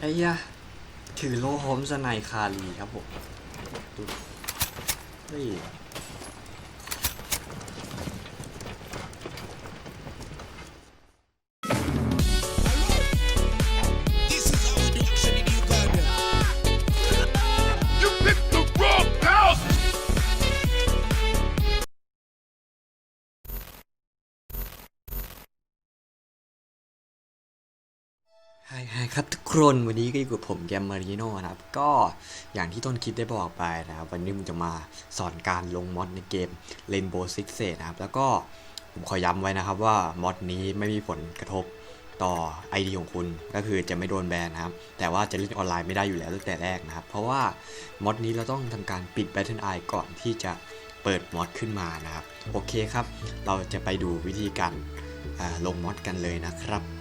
ไอ้ยะถือโลโฮมสไนคารีครับผมดูเไฮไฮครับทุกคนวันนี้ก็อยู่กับผมแกมมารีโน่นะครับ ก็อย่างที่ต้นคิดได้บอกไปนะครับ วันนี้ผมจะมาสอนการลงมอดในเกม Rainbow Six Siege นะครับ แล้วก็ผมขอย้ำไว้นะครับว่ามอดนี้ไม่มีผลกระทบต่อ ID ของคุณก็คือจะไม่โดนแบนนะครับ แต่ว่าจะเล่นออนไลน์ไม่ได้อยู่แล้วตั้งแต่แรกนะครับ เพราะว่ามอดนี้เราต้องทำการปิด Battle Eye ก่อนที่จะเปิดมอดขึ้นมานะครับ โอเคครับ เราจะไปดูวิธีการลงมอดกันเลยนะครับ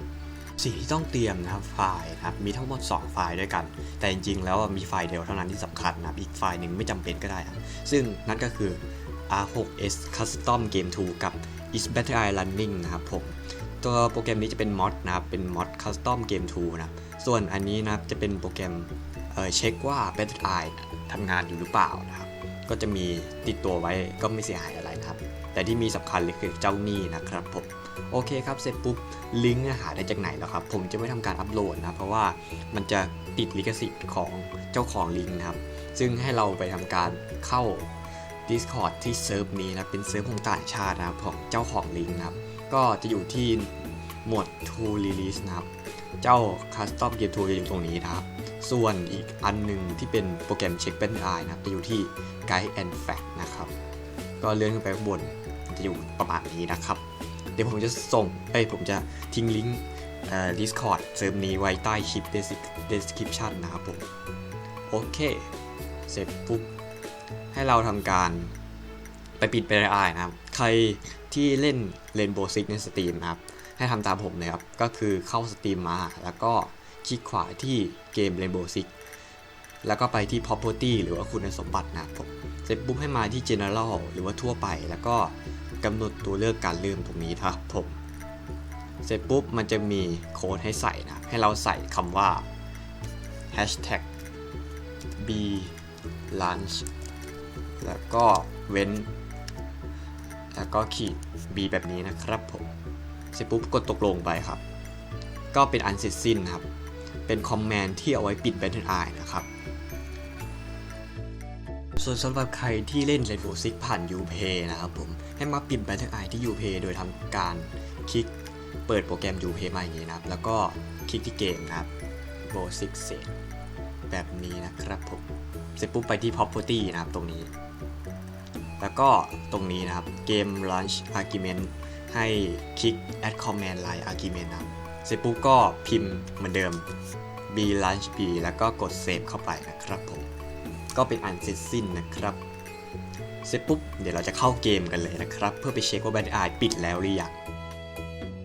สิ่งที่ต้องเตรียมนะครับไฟล์นะครับมีทั้งหมด 2 ไฟล์ด้วยกัน แต่จริงๆ แล้วมีไฟล์เดียวเท่านั้นที่สำคัญนะครับอีกไฟล์หนึ่งไม่จำเป็นก็ได้ครับซึ่งนั่นก็คือ R6S Custom Game 2 กับ Is Battle Eye Running นะครับผมตัวโปรแกรมนี้จะเป็นมอดนะครับเป็นมอด Custom Game 2 นะครับส่วนอันนี้นะครับจะเป็นโปรแกรมเเช็คว่า Battle Eye ทำงานอยู่หรือเปล่านะครับก็จะมีติดตัวไว้ก็ไม่เสียหายอะไรนะครับ แต่ที่มีสำคัญเลยคือเจ้าหนี้นะครับผม โอเคครับเสร็จปุ๊บลิงก์หาได้จากไหนแล้วครับ ผมจะไม่ทำการอัปโหลดนะเพราะว่ามันจะติดลิขสิทธิ์ของเจ้าของลิงก์นะครับ ซึ่งให้เราไปทำการเข้า Discord ที่เซิร์ฟนี้นะเป็นเซิร์ฟของต่างชาตินะครับของเจ้าของลิงก์นะครับ ก็จะอยู่ที่หมวด to release นะครับ เจ้า custom game tool จะอยู่ตรงนี้นะครับ ส่วนอีกอันหนึ่งที่เป็นโปรแกรมเช็คเป็น eye นะครับ จะอยู่ที่ guide and fact นะครับ ก็เลื่อนขึ้นไปข้างบนจะอยู่ประมาณนี้นะครับ ดี๋ยวผมจะส่งเอ้ยผมจะทิ้งลิงก์อ่อ Discord เซิร์ฟนี้ไว้ใต้คลิป description นะครับผม โอเค เสร็จปุ๊บ ให้เราทำการไปปิดไปได้นะครับ ใครที่เล่น Rainbow Six ในสตรีมนะครับ ให้ทำตามผมเลยครับ ก็คือเข้าสตรีมมา แล้วก็คลิกขวาที่เกม Rainbow Six แล้วก็ไปที่ property หรือว่าคุณสมบัตินะครับผม เสร็จปุ๊บให้มาที่ general หรือว่าทั่วไป แล้วก็ กำหนดตัวเลือกการเริ่มตรงนี้ครับผมเสร็จปุ๊บมันจะมีโค้ดให้ใส่นะ ให้เราใส่คำว่า hashtag b lunch แล้วก็เว้น แล้วก็ขีด b แบบนี้นะครับผม เสร็จปุ๊บกดตกลงไปครับ ก็เป็นอันเสร็จสิ้นครับ เป็นคอมแมนด์ที่เอาไว้ปิด Battle Eye นะครับ ส่วนสำหรับใครที่เล่น Rainbow Six ผ่าน Upay นะครับผม ให้มาปิด Battle Eye ที่ Upay โดยทำการคลิกเปิดโปรแกรม Upay มาอย่างนี้นะครับ แล้วก็คลิกที่เกมนะครับ Rainbow Six Siege แบบนี้นะครับผม เสร็จปุ๊บไปที่ Property นะครับตรงนี้ แล้วก็ตรงนี้นะครับ Game Launch Argument ให้คลิก Add Command Line Argument นะครับ เสร็จปุ๊บก็พิมพ์เหมือนเดิม b launch b แล้วก็กด Save เข้าไปนะครับผม ก็เป็นอันเสร็จสิ้นนะครับ เสร็จปุ๊บเดี๋ยวเราจะเข้าเกมกันเลยนะครับ เพื่อไปเช็คว่าแบตไอปิดแล้วหรือยัง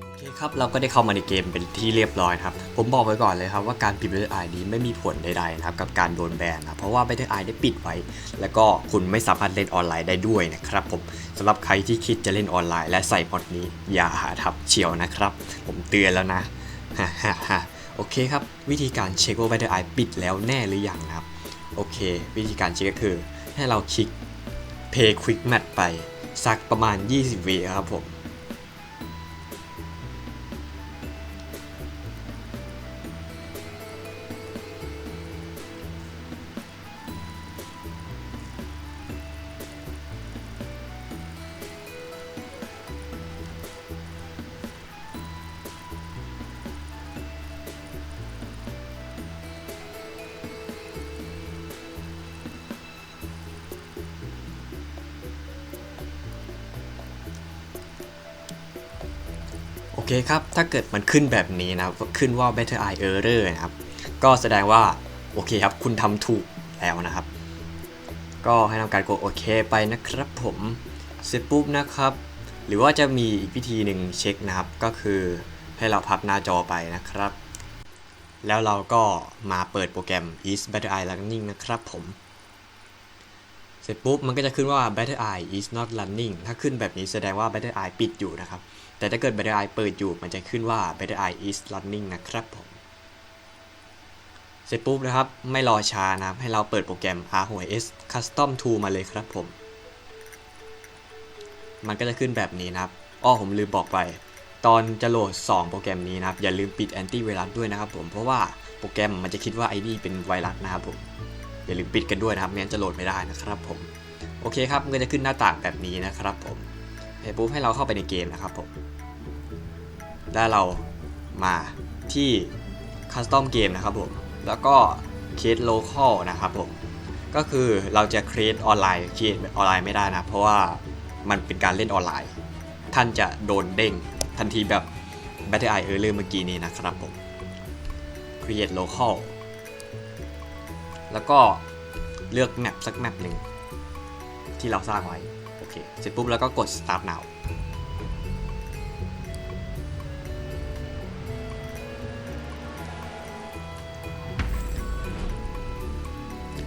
โอเคครับเราก็ได้เข้ามาในเกมเป็นที่เรียบร้อยครับ ผมบอกไว้ก่อนเลยครับว่าการปิดแบตไอนี้ไม่มีผลใดๆนะครับกับการโดนแบนนะเพราะว่าแบตไอได้ปิดไว้ แล้วก็คุณไม่สามารถเล่นออนไลน์ได้ด้วยนะครับผมสำหรับใครที่คิดจะเล่นออนไลน์ และใส่มอดนี้อย่าหาทับเชียวนะครับ ผมเตือนแล้วนะฮ่าฮ่าฮ่าโอเคครับ วิธีการเช็คว่าแบตไอปิดแล้วแน่หรือยังนะครับ โอเค วิธีการเช็คก็คือให้เราคลิก Pay Quick Match ไป สักประมาณ 20วิครับผม เคครับ ถ้าเกิดมันขึ้นแบบนี้นะครับขึ้นว่า Better Eye Error นะครับ ก็แสดงว่า โอเคครับ คุณทำถูกแล้วนะครับ ก็ให้ทำการกดโอเคไปนะครับผมเสร็จปุ๊บนะครับ หรือว่าจะมีอีกวิธีหนึ่งเช็คนะครับ ก็คือให้เราพับหน้าจอไปนะครับ แล้วเราก็มาเปิดโปรแกรม Is Better Eye Running นะครับผมเสร็จปุ๊บมันก็จะขึ้นว่า Battle Eye is not running ถ้าขึ้นแบบนี้แสดงว่า Battle Eye ปิดอยู่นะครับ แต่ถ้าเกิด Battle Eye เปิดอยู่มันจะขึ้นว่า Battle Eye is running นะครับผม เสร็จปุ๊บนะครับ ไม่รอช้านะครับ ให้เราเปิดโปรแกรม ROS Custom Tool มาเลยครับผม มันก็จะขึ้นแบบนี้นะครับ อ้อผมลืมบอกไป ตอนจะโหลด 2 โปรแกรมนี้นะครับ อย่าลืมปิดแอนตี้ไวรัสด้วยนะครับผม เพราะว่าโปรแกรมมันจะคิดว่าไอ้นี่เป็นไวรัสนะครับผม อย่าลืมปิดกันด้วยนะครับไม่งั้นจะโหลดไม่ได้นะครับผม โอเคครับมันก็จะขึ้นหน้าต่างแบบนี้นะครับผมเสร็จปุ๊บให้เราเข้าไปในเกมนะครับผม แล้วเรามาที่ Custom Game นะครับผม แล้วก็ Create Local นะครับผม ก็คือเราจะ create ออนไลน์ create ออนไลน์ไม่ได้นะ เพราะว่ามันเป็นการเล่นออนไลน์ ท่านจะโดนเด้งทันทีแบบ Battle Eye Error เมื่อกี้นี้นะครับผม create local แล้วก็เลือกแมปสักแมปหนึ่งที่เราสร้างไว้ โอเค เสร็จปุ๊บแล้วก็กด start now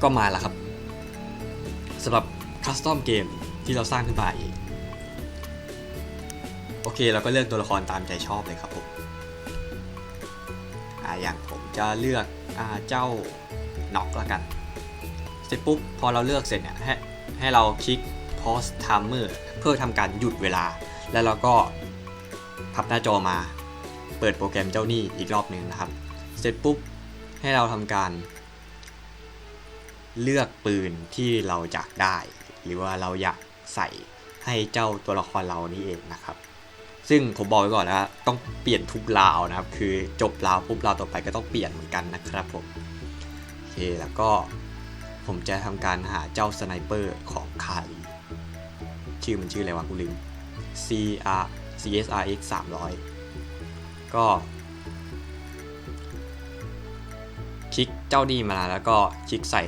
ก็มาแล้วครับสำหรับคัสตอมเกมที่เราสร้างขึ้นมาเองโอเคเราก็เลือกตัวละครตามใจชอบเลยครับผมอ่าอย่างผมจะเลือกอเจ้าน็อกละกัน เสร็จปุ๊บพอเราเลือกเสร็จเนี่ยให้ให้เราคลิก pause timer เพื่อทำการหยุดเวลา แล้วเราก็พับหน้าจอมา เปิดโปรแกรมเจ้านี่อีกรอบหนึ่งนะครับ เสร็จปุ๊บให้เราทำการ เลือกปืนที่เราอยากได้ หรือว่าเราอยากใส่ให้เจ้าตัวละครเรานี่เองนะครับ ซึ่งผมบอกไว้ก่อนนะต้องเปลี่ยนทุกราวนะครับ คือจบราวปุ๊บราวต่อไปก็ต้องเปลี่ยนเหมือนกันนะครับผมโอเคแล้วก็ผมจะทำการหาเจ้าสไนเปอร์ของคารีชื่อมันชื่ออะไรวะกูลืม C R C S R X 300 ก็คลิกเจ้านี่มาแล้วก็คลิกใส่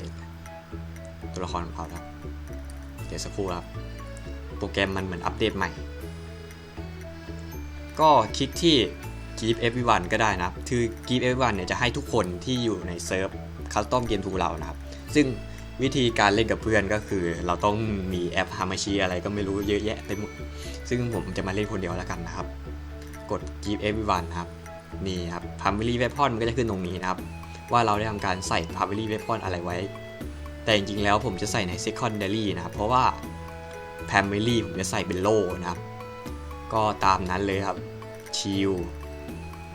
ตัวละครของเขาครับเดี๋ยวสักครู่ครับ โปรแกรมมันเหมือนอัปเดตใหม่ ก็คลิกที่ Give Everyone ก็ได้นะครับ คือ Give Everyone เนี่ยจะให้ทุกคนที่อยู่ในเซิร์ฟ Custom Game ทูเรานะครับ ซึ่งวิธีการเล่นกับเพื่อนก็คือ เราต้องมีแอปฮามาชีอะไรก็ไม่รู้เยอะแยะไปหมดซึ่งผมจะมาเล่นคนเดียวแล้วกันนะครับ กด Give Everyone นะครับ นี่ครับ Primary Weapon มันก็จะขึ้นตรงนี้นะครับ ว่าเราได้ทำการใส่ Primary Weapon อะไรไว้ แต่จริงๆแล้วผมจะใส่ใน Secondary นะครับ เพราะว่า Primary ผมจะใส่เป็นโล่นะครับ ก็ตามนั้นเลยครับ Shield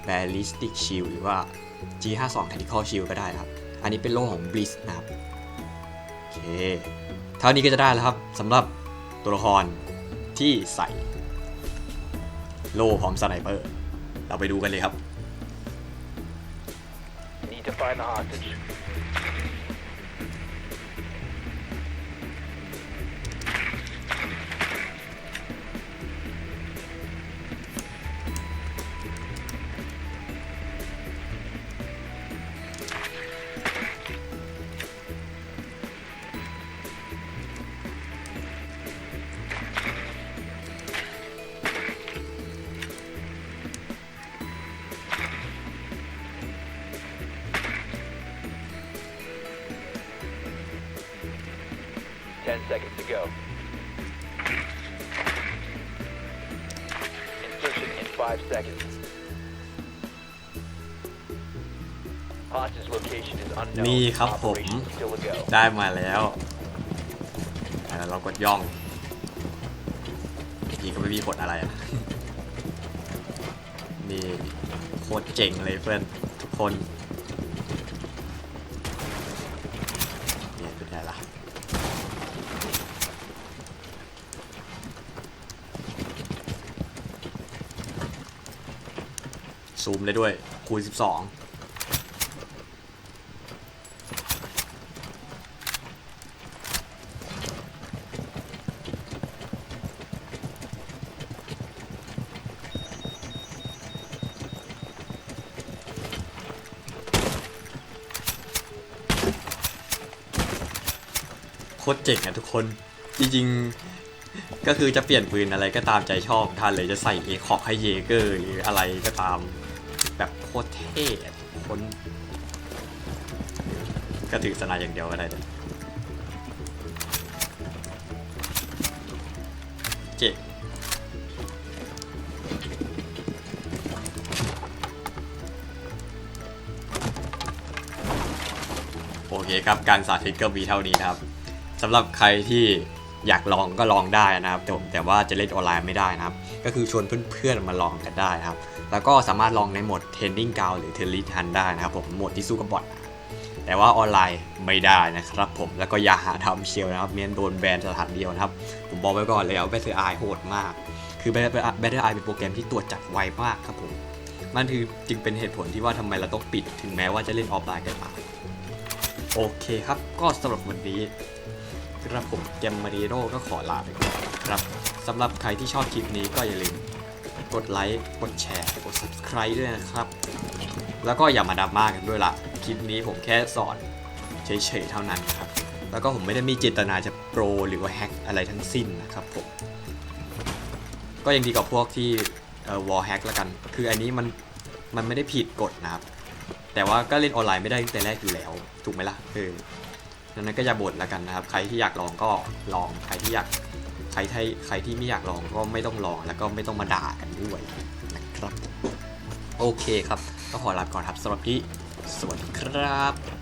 Ballistic Shield หรือว่า G52 Tactical Shield ก็ได้ครับ อันนี้เป็นโล่ของ Blitz นะครับ โอเค เท่านี้ก็จะได้แล้วครับสำหรับตัวละครที่ใส่โล่พร้อมสไนเปอร์ เราไปดูกันเลยครับ Need to find the hostage. นี่ครับผม Operation still a go. ได้มาแล้วอ่าเรากดย่องพี่ก็ไม่มีผลอะไรอะนี่โคตรเจ๋งเลยเพื่อนทุกคนเนี่ยเป็นไงล่ะซูมได้ด้วยคูณ12 โคตรเจ๋งอะทุกคน จริงๆ ก็คือจะเปลี่ยนปืนอะไรก็ตามใจชอบท่านเลยจะใส่เอคอกให้เยเกอร์หรืออะไรก็ตามแบบโคตรเท่ทุกคน ก็ถือสนาอย่างเดียวก็ได้เลยเจ๋งโอเคครับ การสาธิตก็มีเท่านี้นะครับ สำหรับใครที่อยากลองก็ลองได้นะครับแต่ผมแต่ว่าจะเล่นออนไลน์ไม่ได้นะครับ ก็คือชวนเพื่อนๆมาลองกันได้นะครับ แล้วก็สามารถลองในโหมด Training g o u n หรือ t e l l y Hunt ได้นะครับผมโหมดที่สู้กับบอทนะครับแต่ว่าออนไลน์ไม่ได้นะครับผมแล้วก็อย่าหาทำเชียวนะครับเมียนโดนแบนสถานเดียวนะครับ ผมบอกไว้ก่อนเลยเอา Battle Eye โหดมาก คือ Battle Battle Eye เป็นโปรแกรมที่ตรวจจับไวมากครับผมมันคือจึงเป็นเหตุผลที่ว่าทำไมเราต้องปิด ถึงแม้ว่าจะเล่นออฟไลน์กันมา โอเคครับ ก็สำหรับวันนี้กระผมแกมมารีโร่ก็ขอลาไปก่อนครับสำหรับใครที่ชอบคลิปนี้ก็อย่าลืมกดไลค์ กดแชร์ กด subscribe ด้วยนะครับ แล้วก็อย่ามาดราม่ากันด้วยล่ะคลิปนี้ผมแค่สอนเฉยๆเท่านั้นครับ แล้วก็ผมไม่ได้มีเจตนาจะโปรหรือว่าแฮกอะไรทั้งสิ้นนะครับผม ก็ยังดีกว่าพวกที่วอลแฮกละกัน คืออันนี้มันมันไม่ได้ผิดกฎนะครับ แต่ว่าก็เล่นออนไลน์ไม่ได้ตั้งแต่แรกอยู่แล้ว ถูกไหมล่ะเออดังนั้นก็อย่าบ่นละกันนะครับ ใครที่อยากลองก็ลองใครที่อยากใครที่ใครที่ไม่อยากลองก็ไม่ต้องลองแล้วก็ไม่ต้องมาด่ากันด้วยนะครับ โอเคครับ ก็ขอลาก่อนครับสำหรับที่สวัสดีครับ